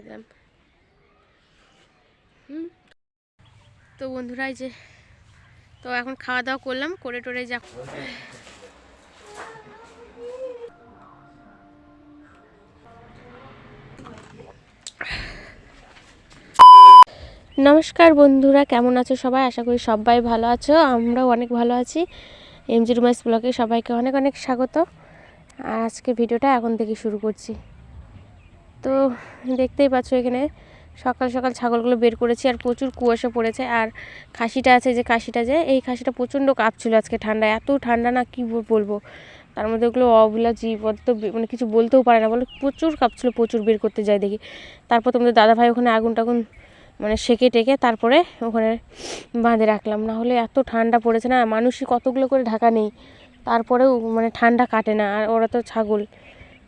রেখে দিলাম। হুম? তো বন্ধুরা, এই যে, তো এখন খাওয়া দাওয়া করলাম, করে টোরে যা। নমস্কার বন্ধুরা, কেমন আছো সবাই? আশা করি সবাই ভালো আছো, আমরাও অনেক ভালো আছি। এমজি রুমাইস ব্লগে সবাইকে অনেক অনেক স্বাগত। আর আজকে ভিডিওটা এখন থেকে শুরু করছি। তো দেখতেই পাচ্ছ এখানে সকাল সকাল ছাগলগুলো বের করেছি আর প্রচুর কুয়াশা পড়েছে আর খাসিটা আছে যে খাসিটা যে, এই খাসিটা প্রচণ্ড কাঁপছিল আজকে ঠান্ডা এত ঠান্ডা না কি বলব? তার মধ্যে ওগুলো অবলা জীব তো মানে কিছু বলতেও পারে না। বলে, প্রচুর কাঁপছিল, প্রচুর বের করতে যায় দেখি। তারপর তোমাদের দাদাভাই ওখানে আগুন টাগুন মানে সেকে টেকে তারপরে ওখানে বাঁধে রাখলাম। না হলে এত ঠান্ডা পড়েছে না, মানুষই কতগুলো করে ঢাকা নেই। তারপরেও মানে ঠান্ডা কাটে না, আর ওরা তো ছাগল।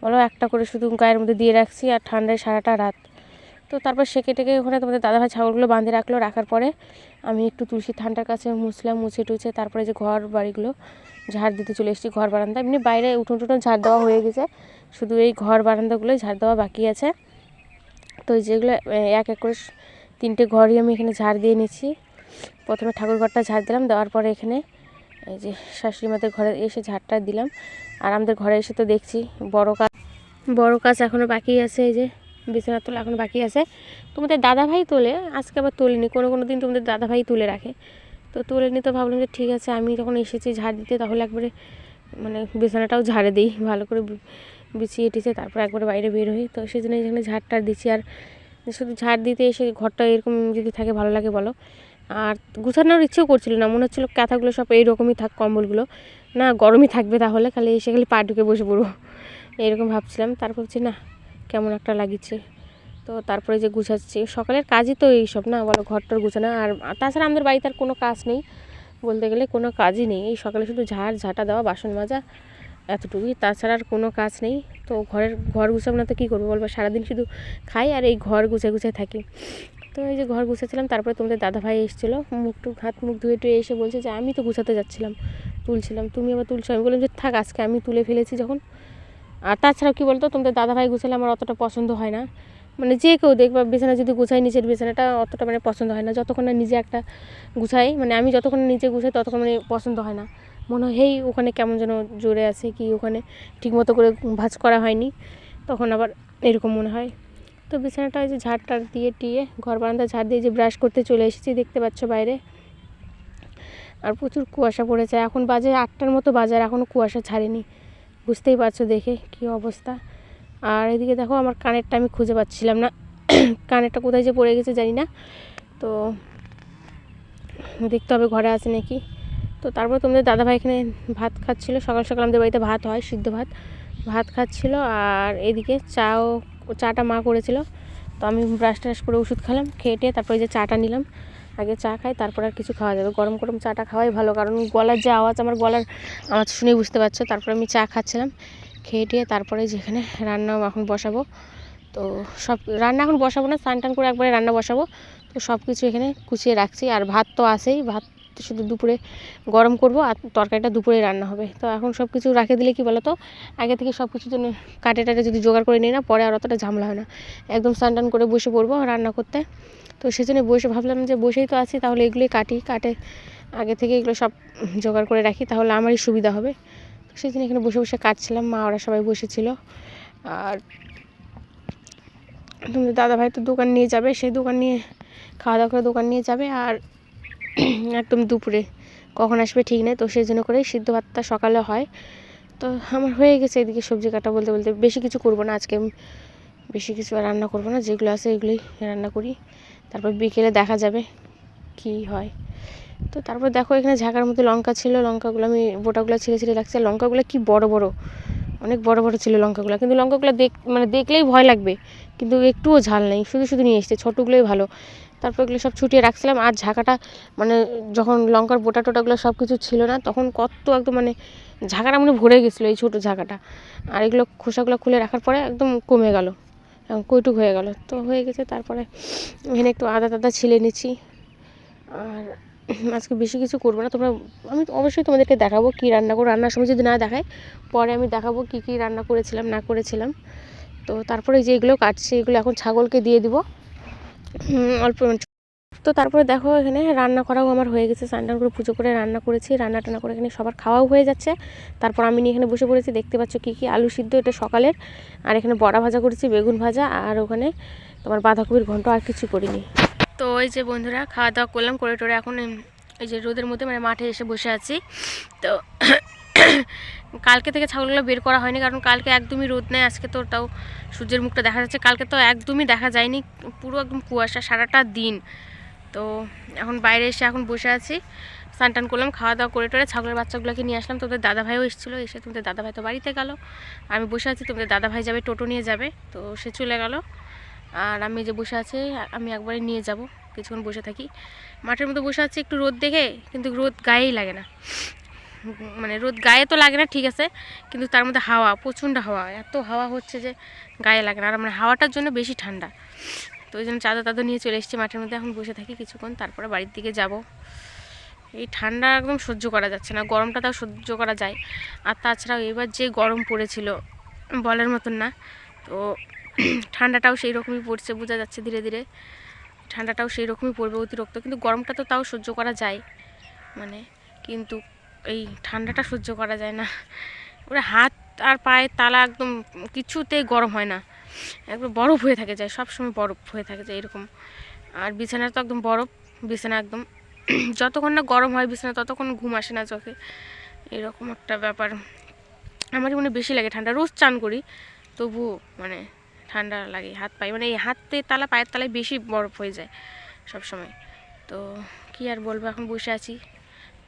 বলো, একটা করে শুধু গায়ের মধ্যে দিয়ে রাখছি আর ঠান্ডায় সারাটা রাত। তো তারপর সেকে টেকে ওখানে তোমাদের দাদাভাই ছাগলগুলো বাঁধে রাখল, রাখার পরে আমি একটু তুলসী থানটার কাছে মুছলাম, মুছে টুছে তারপরে যে ঘর বাড়িগুলো ঝাড় দিতে চলে এসেছি, ঘর বারান্দা। এমনি বাইরে উঠোন টুটন ঝাড় দেওয়া হয়ে গেছে, শুধু এই ঘর বারান্দাগুলোই ঝাড় দেওয়া বাকি আছে। তো যেগুলো এক এক করে তিনটে ঘরই আমি এখানে ঝাড় দিয়ে নিচ্ছি প্রথমে ঠাকুর ঘরটা ঝাড় দিলাম, দেওয়ার পরে এখানে এই যে শাশুড়ি মাদের ঘরে এসে ঝাড়টা দিলাম। আর আমাদের ঘরে এসে তো দেখছি বড় কাজ। বড় কাজ এখনও বাকি আছে, এই যে বিছানা তোলা এখনও বাকি আছে। তোমাদের দাদাভাই তোলে, আজকে আবার তোলেনি, কোনো কোনো দিন তোমাদের দাদাভাই তুলে রাখে। তো তুলে তো ভাবলাম যে ঠিক আছে, আমি যখন এসেছি ঝাড় দিতে, তাহলে একবারে মানে বিছানাটাও ঝাড়ে দিই, ভালো করে বিছিয়ে টিছিয়ে তারপর একবারে বাইরে বের হই। তো সেই জন্য এখানে ঝাড়টা দিচ্ছি। আর শুধু ঝাড় দিতে এসে ঘরটা এরকম যদি থাকে ভালো লাগে বলো। আর গুছানোর ইচ্ছেও করছিল না। মনে হচ্ছিল কাঁথাগুলো সব এইরকমই থাক, কম্বলগুলো। না, গরমই থাকবে তাহলে, খালি এসে খালি পা ঢুকে বসে পড়ব। এরকম ভাবছিলাম। তারপর হচ্ছে না, কেমন একটা লাগিছে। তো তারপরে যে গুছাচ্ছি, সকালের কাজই তো এইসব না, বলো ঘরটার গুছানো। আর তাছাড়া আমাদের বাড়িতে আর কোনো কাজ নেই। বলতে গেলে কোনো কাজই নেই। এই সকালে শুধু ঝাড়, ঝাঁটা দেওয়া, বাসন মাজা, এতটুকুই। তাছাড়া আর কোনো কাজ নেই। তো ঘরের, ঘর গুছাবো না তো কী করব বলব? সারাদিন শুধু খাই আর এই ঘর গুছে গুছে থাকি। তো এই যে ঘর গুছাচ্ছিলাম, তারপরে তোমাদের দাদা ভাই এসেছিল। মুখ টুক হাত মুখ ধুয়ে টুয়ে এসে বলছে যে, আমি তো গুছাতে যাচ্ছিলাম, তুলছিলাম। তুমি আবার তুলছো? আমি বললাম যে, থাক, আজকে আমি তুলে ফেলেছি যখন। আর তাছাড়াও কী বলতো, তোমাদের দাদাভাই গুছালে আমার অতটা পছন্দ হয় না। মানে যে কেউ দেখবা, বিছানা যদি গুছাই নিচের বিছানাটা, অতটা মানে পছন্দ হয় না। যতক্ষণ না নিজে একটা গুছাই মানে আমি যতক্ষণ নিজে গুছাই, ততক্ষণ মানে পছন্দ হয় না। মনে হয়, হেই, ওখানে কেমন যেন জোরে আছে কি, ওখানে ঠিকমতো করে ভাঁজ করা হয়নি। তখন আবার এরকম মনে হয়। তো বিছানাটা ওই যে ঝাড় টাড় দিয়ে টিয়ে, ঘর বারান্দা ঝাড় দিয়ে যে ব্রাশ করতে চলে এসেছি, দেখতে পাচ্ছ বাইরে। আর প্রচুর কুয়াশা পড়েছে। এখন বাজে আটটার মতো বাজার এখনও কুয়াশা ছাড়েনি। বুঝতেই পারছ দেখে কী অবস্থা। আর এদিকে দেখো, আমার কানেরটা আমি খুঁজে পাচ্ছিলাম না। কানেরটা কোথায় যে পড়ে গেছে জানি না। তো দেখতে হবে ঘরে আছে নাকি। তো তারপর তোমাদের দাদাভাই এখানে ভাত খাচ্ছিলো। সকাল সকাল আমাদের বাড়িতে ভাত হয়, সিদ্ধ ভাত। ভাত খাচ্ছিলো। আর এদিকে চাও চাটা মা করেছিল। তো আমি ব্রাশ ট্রাশ করে ওষুধ খেলাম, খেয়ে টেয়ে তারপরে যে চাটা নিলাম, আগে চা খাই, তারপর আর কিছু খাওয়া যাবে। গরম গরম চাটা খাওয়াই ভালো, কারণ গলার যে আওয়াজ আমার গলার আওয়াজ শুনেই বুঝতে পারছ। তারপরে আমি চা খাচ্ছিলাম, খেয়ে টেয়ে তারপরে যেখানে রান্না এখন বসাবো, তো সব রান্না এখন বসাবো না, স্নান টান করে একবারে রান্না বসাবো। তো সব কিছু এখানে কুচিয়ে রাখছি, আর ভাত তো আছেই, ভাত শুধু দুপুরে গরম করব আর তরকারিটা দুপুরে রান্না হবে। তো এখন সব কিছু রাখে দিলে কি বলো তো আগে থেকে সব কিছু জন্য কাটে টাটে যদি জোগাড় করে নিই না, পরে আর অতটা ঝামেলা হয় না। একদম স্নান টান করে বসে পড়ব রান্না করতে। তো সেজন্য বসে ভাবলাম যে বসেই তো আছি, তাহলে এগুলোই কাটি। কাটে আগে থেকে এগুলো সব জোগাড় করে রাখি, তাহলে আমারই সুবিধা হবে। তো জন্য এখানে বসে বসে কাটছিলাম, মা ওরা সবাই বসেছিল। আর তোমাদের দাদাভাই তো দোকান নিয়ে যাবে সেই দোকান নিয়ে, খাওয়া দাওয়া করে দোকান নিয়ে যাবে। আর একদম দুপুরে। কখন আসবে ঠিক নেই, তো সেই জন্য করেই সিদ্ধ ভাতটা সকালে হয়। তো আমার হয়ে গেছে এদিকে সবজি কাটা বলতে বলতে। বেশি কিছু করব না আজকে। বেশি কিছু রান্না করব না, যেগুলো আছে এগুলোই রান্না করি। তারপর বিকেলে দেখা যাবে কি হয়। তো তারপর দেখো এখানে ঝাঁকার মধ্যে লঙ্কা ছিল, লঙ্কাগুলো আমি বোটাগুলো ছিঁড়ে ছিঁড়ে রাখছি। লঙ্কাগুলো কি বড় বড়, অনেক বড় বড় ছিল লঙ্কাগুলো। কিন্তু লঙ্কাগুলো দেখ মানে দেখলেই ভয় লাগবে, কিন্তু একটুও ঝাল নেই। শুধু শুধু নিয়ে এসছে, ছোটোগুলোই ভালো। তারপর এগুলো সব ছুটিয়ে রাখছিলাম। আর ঝাঁকাটা মানে যখন লঙ্কার বোটা টোটাগুলো সব কিছু ছিল না, তখন কত একদম মানে ঝাঁকাটা মানে ভরে গেছিল এই ছোটো ঝাঁকাটা। আর এগুলো খোসাগুলো খুলে রাখার পরে একদম কমে গেল কইটুক হয়ে গেল। তো হয়ে গেছে, তারপরে এখানে একটু আদা টাদা ছিলে নিচ্ছি। আর আজকে বেশি কিছু করব না, তোমরা, আমি অবশ্যই তোমাদেরকে দেখাবো কী রান্না করব। রান্নার সময় যদি না দেখায়, পরে আমি দেখাবো কী কী রান্না করেছিলাম, না করেছিলাম। তো তারপরে যে এগুলো কাটছি, এগুলো এখন ছাগলকে দিয়ে দিব। অল্প তো তারপরে দেখো এখানে রান্না করাও আমার হয়ে গেছে। স্নান করে পুজো করে রান্না করেছি। রান্না টান্না করে এখানে সবার খাওয়াও হয়ে যাচ্ছে। তারপর আমি নিয়ে এখানে বসে পড়েছি। দেখতে পাচ্ছ কী কী আলু সিদ্ধ, এটা সকালের। আর এখানে বড়া ভাজা করেছি, বেগুন ভাজা, আর ওখানে তোমার বাঁধাকপির ঘন্ট, আর কিছু করিনি। তো ওই যে বন্ধুরা, খাওয়া দাওয়া করলাম, করে টোরে এখন এই যে রোদের মধ্যে মানে মাঠে এসে বসে আছি। তো কালকে থেকে ছাগলগুলো বের করা হয়নি, কারণ কালকে একদমই রোদ নেয় আজকে তো তাও সূর্যের মুখটা দেখা যাচ্ছে। কালকে তো একদমই দেখা যায়নি, পুরো একদম কুয়াশা সারাটা দিন। তো এখন বাইরে এসে এখন বসে আছি, স্নান টান করলাম, খাওয়া দাওয়া করে টোরে ছাগলের বাচ্চাগুলোকে নিয়ে আসলাম। তোমাদের দাদা ভাইও এসেছিল, এসে তোমাদের দাদা ভাই তো বাড়িতে গেল। আমি বসে আছি, তোমাদের দাদা ভাই যাবে, টোটো নিয়ে যাবে, তো সে চলে গেল। আর আমি যে বসে আছি, আমি একবারে নিয়ে যাব, কিছুক্ষণ বসে থাকি। মাঠের মধ্যে বসে আছি, একটু রোদ দেখে, কিন্তু রোদ গায়েই লাগে না। মানে রোদ গায়ে তো লাগে না, ঠিক আছে, কিন্তু তার মধ্যে হাওয়া, প্রচণ্ড হাওয়া, এত হাওয়া হচ্ছে যে গায়ে লাগে না। আর মানে হাওয়াটার জন্য বেশি ঠান্ডা। তো ওই জন্য চাদর তাদর নিয়ে চলে এসেছি মাঠের মধ্যে, এখন বসে থাকি কিছুক্ষণ, তারপরে বাড়ির দিকে যাব। এই ঠান্ডা একদম সহ্য করা যাচ্ছে না, গরমটা তাও সহ্য করা যায়। আর তাছাড়াও এবার যে গরম পড়েছিল, বলার মতন না, তো ঠান্ডাটাও সেই রকমই পড়ছে, বোঝা যাচ্ছে ধীরে ধীরে। ঠান্ডাটাও সেই রকমই পড়বে অতিরিক্ত, কিন্তু গরমটা তো তাও সহ্য করা যায় মানে কিন্তু এই ঠান্ডাটা সহ্য করা যায় না। ওরা হাত আর পায়ের তালা একদম কিছুতেই গরম হয় না। একদম বরফ হয়ে থাকে যায়, সবসময় বরফ হয়ে থাকে যায় এরকম। আর বিছানা তো একদম বরফ, বিছানা একদম যতক্ষণ না গরম হয় বিছানা ততক্ষণ ঘুম আসে না চোখে। এরকম একটা ব্যাপার। আমার মনে বেশি লাগে ঠান্ডা, রোজ চান করি, তবুও মানে ঠান্ডা লাগে হাত পায়ে মানে এই হাতে তালা, পায়ের তালায় বেশি বরফ হয়ে যায় সব সময় তো কি আর বলব, এখন বসে আছি।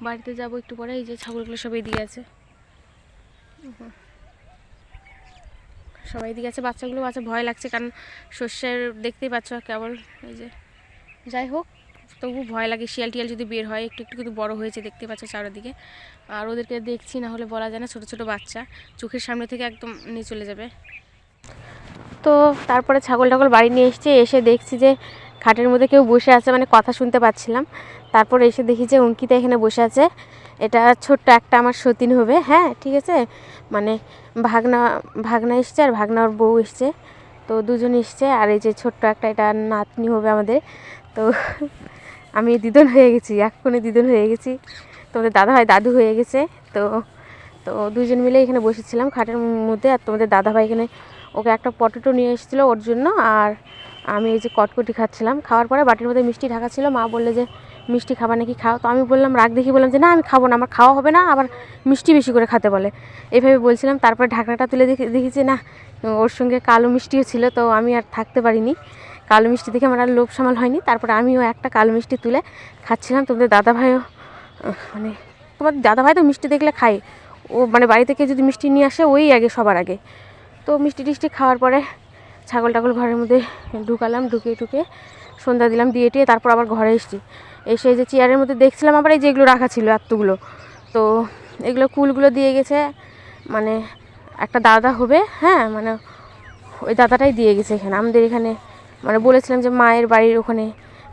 বাড়িতে যাব একটু পরে, এই যে ছাগলগুলো সব এদিকে আছে। সবাই এদিকে আছে, বাচ্চাগুলো আছে, ভয় লাগছে, কারণ শস্যের দেখতেই পাচ্ছ কেবল এই যে। যাই হোক, তবু ভয় লাগে, শিয়াল টিয়াল যদি বের হয়, একটু একটু কিন্তু বড় হয়েছে, দেখতে পাচ্ছ চারোদিকে। আর ওদেরকে দেখছি, না হলে বলা যায় না, ছোটো ছোটো বাচ্চা, চোখের সামনে থেকে একদম নিয়ে চলে যাবে। তো তারপরে ছাগল টাগল বাড়ি নিয়ে এসেছি, এসে দেখছি যে খাটের মধ্যে কেউ বসে আছে মানে কথা শুনতে পাচ্ছিলাম। তারপর এসে দেখি যে অঙ্কিতা এখানে বসে আছে। এটা ছোট্ট একটা আমার সতীন হবে হ্যাঁ ঠিক আছে? মানে ভাগনা ভাগনা এসছে আর ভাগনার বউ এসছে। তো দুজন এসছে আর এই যে ছোট্ট একটা এটা নাতনি হবে আমাদের। তো আমি দিদন হয়ে গেছি এক্ষুনি দিদন হয়ে গেছি। তোমাদের দাদা ভাই দাদু হয়ে গেছে, তো তো দুজন মিলে এখানে বসেছিলাম খাটের মধ্যে। আর তোমাদের দাদা ভাই এখানে ওকে একটা পটেটো নিয়ে এসেছিল ওর জন্য। আর আমি এই যে কটকটি খাচ্ছিলাম। খাওয়ার পরে বাটির মধ্যে মিষ্টি ঢাকা ছিল, মা বললে যে মিষ্টি খাবার নাকি খাও? তো আমি বললাম, রাগ দেখি বললাম যে, না, আমি খাব না, আমার খাওয়া হবে না। আবার মিষ্টি বেশি করে খেতে বলে। এইভাবে বলছিলাম, তারপরে ঢাকনাটা তুলে দেখি দেখি যে না, ওর সঙ্গে কালো মিষ্টিও ছিল, তো আমি আর থাকতে পারিনি। কালো মিষ্টি দেখে আমার আর লোভ সামাল হয়নি। তারপরে আমিও একটা কালো মিষ্টি তুলে খাচ্ছিলাম। তোমাদের দাদা ভাইও মানে তোমার দাদা ভাই তো মিষ্টি দেখলে খায়। ও মানে বাড়ি থেকে যদি মিষ্টি নিয়ে আসে, ওই আগে, সবার আগে। তো মিষ্টি টিষ্টি খাওয়ার পরে ছাগল টাগল ঘরের মধ্যে ঢুকালাম, ঢুকিয়ে ঢুকে সন্ধ্যা দিলাম, দিয়ে টিয়ে তারপর আবার ঘরে এসেছি। এসে যে চেয়ারের মধ্যে দেখছিলাম আবার এই যে এগুলো রাখা ছিল, এতগুলো। তো এগুলো কুলগুলো দিয়ে গেছে মানে একটা দাদা হবে হ্যাঁ মানে ওই দাদাটাই দিয়ে গেছে এখানে। আমাদের এখানে মানে বলেছিলাম যে মায়ের বাড়ির ওখানে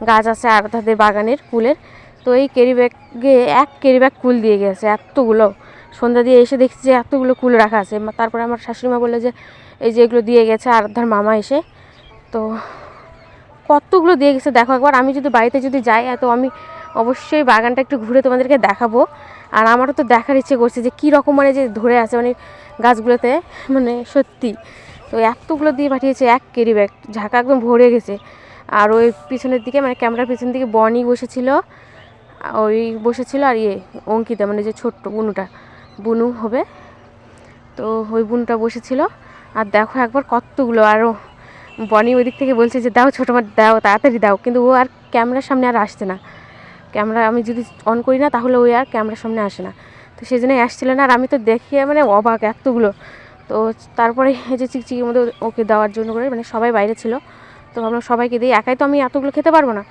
গাছ আছে আর তাদের বাগানের কুলের। তো এই ক্যারি ব্যাগে এক ক্যারি ব্যাগ কুল দিয়ে গেছে, এতগুলো। সন্ধ্যা দিয়ে এসে দেখছি যে এতগুলো কুল রাখা আছে। তারপরে আমার শাশুড়ি মা বলল যে এই যে এগুলো দিয়ে গেছে, আর ধর মামা এসে। তো কতগুলো দিয়ে গেছে দেখো একবার। আমি যদি বাড়িতে যদি যাই, তো আমি অবশ্যই বাগানটা একটু ঘুরে তোমাদেরকে দেখাবো। আর আমারও তো দেখার ইচ্ছে করছে যে কী রকম মানে যে ধরে আছে মানে গাছগুলোতে মানে সত্যি। তো এতগুলো দিয়ে পাঠিয়েছে এক কেরি ব্যাগ, ঝাঁকা একদম ভরে গেছে। আর ওই পিছনের দিকে মানে ক্যামেরার পিছন দিকে বনি বসেছিল। ওই বসেছিল আর ইয়ে অঙ্কিতা মানে যে ছোট্ট বুনুটা। বুনু হবে। তো ওই বুনুটা বসেছিল। আর দেখো একবার কতগুলো আরও বনি ওই দিক থেকে বলছে যে, দাও ছোটো মাছ দাও, তাড়াতাড়ি দাও। কিন্তু ও আর ক্যামেরার সামনে আর আসছে না। ক্যামেরা আমি যদি অন করি না, তাহলে ওই আর ক্যামেরার সামনে আসে না। তো সেই জন্যই আসছিল না, আর আমি তো দেখিয়ে মানে অবাক এতগুলো। তো তারপরে এই যে চিকচিকির মধ্যে ওকে দেওয়ার জন্য করে মানে সবাই বাইরে ছিল। তো ভাবলাম সবাইকে দিই, একাই তো আমি এতগুলো খেতে পারব না।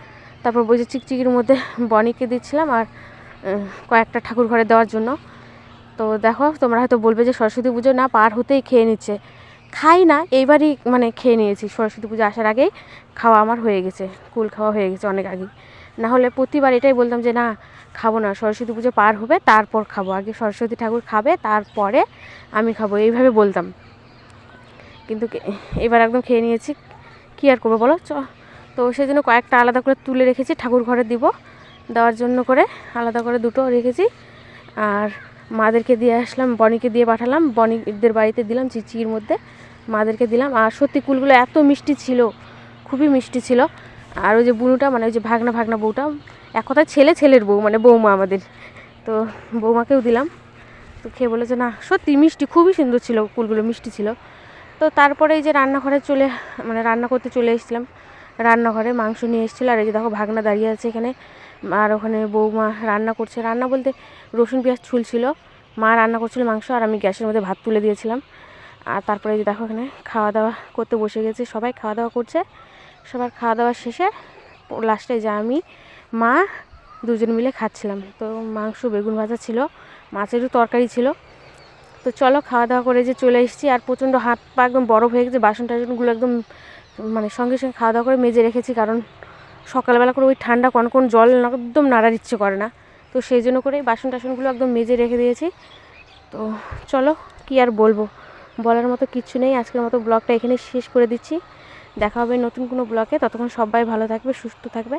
তারপর ওই যে চিকচিকির মধ্যে বনিকে দিচ্ছিলাম, আর কয়েকটা ঠাকুর ঘরে দেওয়ার জন্য। তো দেখো, তোমরা হয়তো বলবে যে সরস্বতী পুজো না পার হতেই খেয়ে নিচ্ছে। খাই না, এইবারই মানে খেয়ে নিয়েছি। সরস্বতী পুজো আসার আগেই খাওয়া আমার হয়ে গেছে, কুল খাওয়া হয়ে গেছে অনেক আগেই। না হলে প্রতিবার এটাই বলতাম যে, না, খাব না, সরস্বতী পুজো পার হবে, তারপর খাব। আগে সরস্বতী ঠাকুর খাবে, তারপরে আমি খাব, এইভাবে বলতাম। কিন্তু এবার একদম খেয়ে নিয়েছি, কী আর করব বলো? চ, তো সেই জন্য কয়েকটা আলাদা করে তুলে রেখেছি, ঠাকুর ঘরে দিব, দেওয়ার জন্য করে আলাদা করে দুটো রেখেছি। আর মাদেরকে দিয়ে আসলাম, বনিকে দিয়ে পাঠালাম, বনিদের বাড়িতে দিলাম চিচির মধ্যে। মাদেরকে দিলাম। আর সত্যি কুলগুলো এত মিষ্টি ছিল, খুবই মিষ্টি ছিল। আর ওই যে বুনুটা মানে ওই যে ভাগনা ভাগনা বউটা, এক কথায় ছেলে ছেলের বউ মানে বৌমা আমাদের। তো বৌমাকেও দিলাম। তো খেয়ে বলেছে, না, সত্যি মিষ্টি, খুবই সুন্দর ছিল কুলগুলো, মিষ্টি ছিল। তো তারপরে এই যে রান্নাঘরে চলে মানে রান্না করতে চলে এসেছিলাম। রান্নাঘরে মাংস নিয়ে এসেছিল, আর এই যে দেখো ভাগনা দাঁড়িয়ে আছে এখানে। আর ওখানে বৌমা রান্না করছে। রান্না বলতে রসুন, পেঁয়াজ ছুলছিল মা রান্না করছিল মাংস, আর আমি গ্যাসের মধ্যে ভাত তুলে দিয়েছিলাম। আর তারপরে যে দেখো এখানে খাওয়া দাওয়া করতে বসে গেছে, সবাই খাওয়া দাওয়া করছে। সবার খাওয়া দাওয়া শেষে লাস্টে যে আমি, মা দুজন মিলে খাচ্ছিলাম। তো মাংস, বেগুন ভাজা ছিল মাছেরও তরকারি ছিল। তো চলো খাওয়া দাওয়া করে যে চলে এসেছি আর প্রচণ্ড হাত পা একদম বরফ হয়ে গেছে বাসন টাসনগুলো একদম মানে সঙ্গে সঙ্গে খাওয়া দাওয়া করে মেজে রেখেছি কারণ সকালবেলা করে ওই ঠান্ডা কনকন জল একদম নাড়ার ইচ্ছে করে না। তো সেই জন্য করে বাসন টাসনগুলো একদম মেজে রেখে দিয়েছি। তো চলো কি আর বলব? বলার মতো কিছু নেই। আজকের মতো ব্লগটা এখানে শেষ করে দিচ্ছি। দেখা হবে নতুন কোনো ব্লগে। ততক্ষণ সবাই ভালো থাকবে, সুস্থ থাকবে।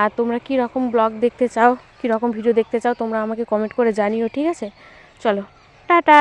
আর তোমরা কী রকম ব্লগ দেখতে চাও কী রকম ভিডিও দেখতে চাও, তোমরা আমাকে কমেন্ট করে জানিও, ঠিক আছে? চলো, টাটা!